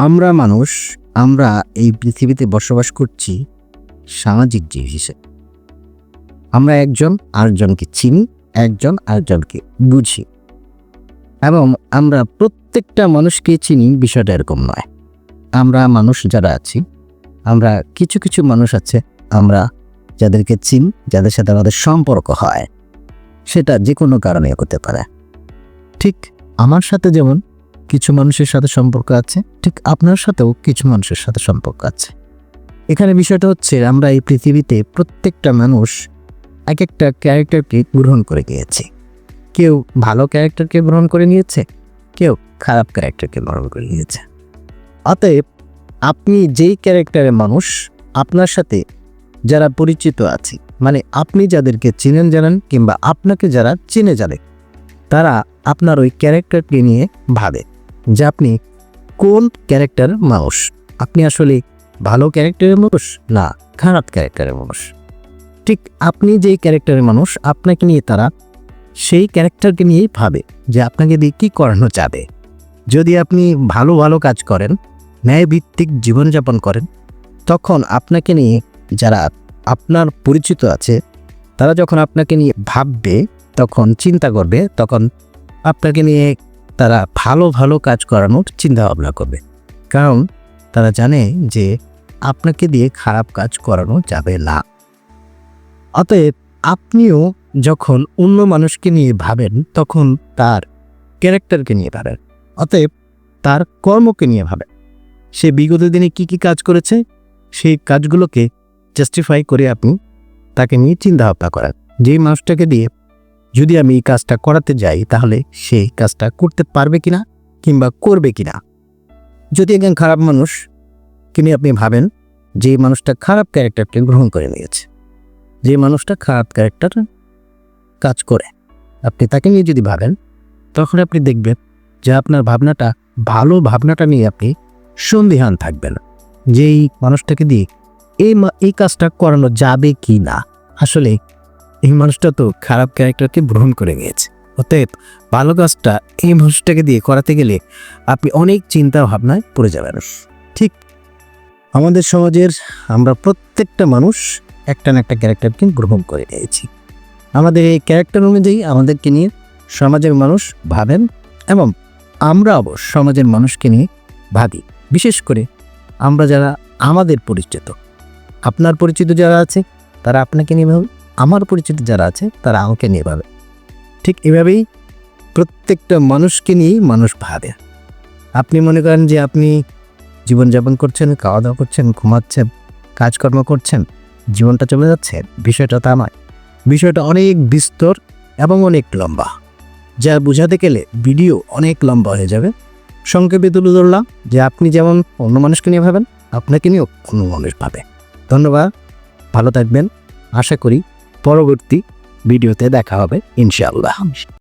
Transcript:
আমরা মানুষ, আমরা এই পৃথিবীতে বসবাস করছি সামাজিক জীব হিসেবে। আমরা একজন আরেকজনকে চিনি, একজন আরেকজনকে বুঝি। এবং আমরা প্রত্যেকটা মানুষকে চিনি, বিষয়টা এরকম নয়। আমরা মানুষ যারা আছি, আমরা কিছু কিছু মানুষ আছে, আমরা যাদেরকে চিনি, যাদের সাথে আমাদের সম্পর্ক হয়। সেটা যে কোনো কারণে হতে পারে। ঠিক আমার সাথে যেমন কিছু মানুষের সাথে সম্পর্ক আছে, ঠিক আপনার সাথেও কিছু মানুষের সাথে সম্পর্ক আছে। এখানে বিষয়টা হচ্ছে, আমরা এই পৃথিবীতে প্রত্যেকটা মানুষ এক একটা ক্যারেক্টারকে গ্রহণ করে গিয়েছে কেউ ভালো ক্যারেক্টারকে গ্রহণ করে নিয়েছে, কেউ খারাপ ক্যারেক্টারকে গ্রহণ করে নিয়েছে। অতএব, আপনি যেই ক্যারেক্টারের মানুষ, আপনার সাথে যারা পরিচিত আছে মানে আপনি যাদেরকে চিনেন জানেন কিংবা আপনাকে যারা চিনে জানে, তারা আপনার ওই ক্যারেক্টারকে নিয়ে ভাবে। যে আপনি কোন ক্যারেক্টার মানুষ? আপনি আসলে ভালো ক্যারেক্টারের মানুষ না খারাপ ক্যারেক্টারের মানুষ? ঠিক আপনি যেই ক্যারেক্টারের মানুষ, আপনাকে নিয়ে তারা সেই ক্যারেক্টারকে নিয়েই ভাবে যে আপনাকে দিয়ে কী করানো যাবে। যদি আপনি ভালো ভালো কাজ করেন, ন্যায়ভিত্তিক জীবনযাপন করেন, তখন আপনাকে নিয়ে যারা আপনার পরিচিত আছে, তারা যখন আপনাকে নিয়ে ভাববে, তখন চিন্তা করবে, তখন আপনাকে নিয়ে তারা ভালো ভালো কাজ করানোর চিন্তা ভাবনা করবে। কারণ তারা জানে যে আপনাকে দিয়ে খারাপ কাজ করানো যাবে না। অতএব আপনিও যখন অন্য মানুষকে নিয়ে ভাবেন, তখন তার ক্যারেক্টারকে নিয়ে ভাবেন। অতএব তার কর্মকে নিয়ে ভাবেন। সে বিগত দিনে কি কি কাজ করেছে? সেই কাজগুলোকে জাস্টিফাই করে আপনি তাকে নিয়ে চিন্তা ভাবনা করেন। যেই মানুষটাকে দিয়ে যদি আমি এই কাজটা করাতে যাই, তাহলে সেই কাজটা করতে পারবে কিনা কিংবা করবে কিনা? যদি একজন খারাপ মানুষ কিনে আপনি ভাবেন যে মানুষটা খারাপ ক্যারেক্টারকে গ্রহণ করে নিয়েছে, যে মানুষটা খারাপ ক্যারেক্টার কাজ করে, আপনি তাকে নিয়ে যদি ভাবেন, তখন আপনি দেখবেন যে আপনার ভাবনাটা, ভালো ভাবনাটা নিয়ে আপনি সন্দিহান থাকবেন, যে এই মানুষটাকে দিয়ে এই এই কাজটা করানো যাবে কি না আসলে এই মানুষটা তো খারাপ ক্যারেক্টারকে গ্রহণ করে নিয়েছে। অতএব ভালো কাজটা এই মানুষটাকে দিয়ে করাতে গেলে আপনি অনেক চিন্তা ভাবনায় পড়ে যাবেন। ঠিক আমাদের সমাজের আমরা প্রত্যেকটা মানুষ একটা না একটা ক্যারেক্টারকে গ্রহণ করে নিয়েছি। আমাদের এই ক্যারেক্টার অনুযায়ী আমাদেরকে নিয়ে সমাজের মানুষ ভাবেন এবং আমরা অবশ্য সমাজের মানুষকে নিয়ে ভাবি। বিশেষ করে আমরা যারা আমাদের পরিচিত, আপনার পরিচিত যারা আছে, তারা আপনাকে নিয়ে ভাবে আমার পরিচিত যারা আছে, তারা আমাকে নিয়ে ভাবে। ঠিক এভাবেই প্রত্যেকটা মানুষকে নিয়েই মানুষ ভাবে। আপনি মনে করেন যে আপনি জীবনযাপন করছেন খাওয়া দাওয়া করছেন, ঘুমাচ্ছেন, কাজকর্ম করছেন, জীবনটা চলে যাচ্ছে, বিষয়টা তা নয়। বিষয়টা অনেক বিস্তর এবং অনেক লম্বা। যা বোঝাতে গেলে ভিডিও অনেক লম্বা হয়ে যাবে। সংক্ষেপে তুলে ধরলাম যে আপনি যেমন অন্য মানুষকে নিয়ে ভাবেন, আপনাকে নিয়েও অন্য মানুষ ভাবে। ধন্যবাদ, ভালো থাকবেন। আশা করি পরবর্তী ভিডিওতে দেখা হবে ইনশাআল্লাহ।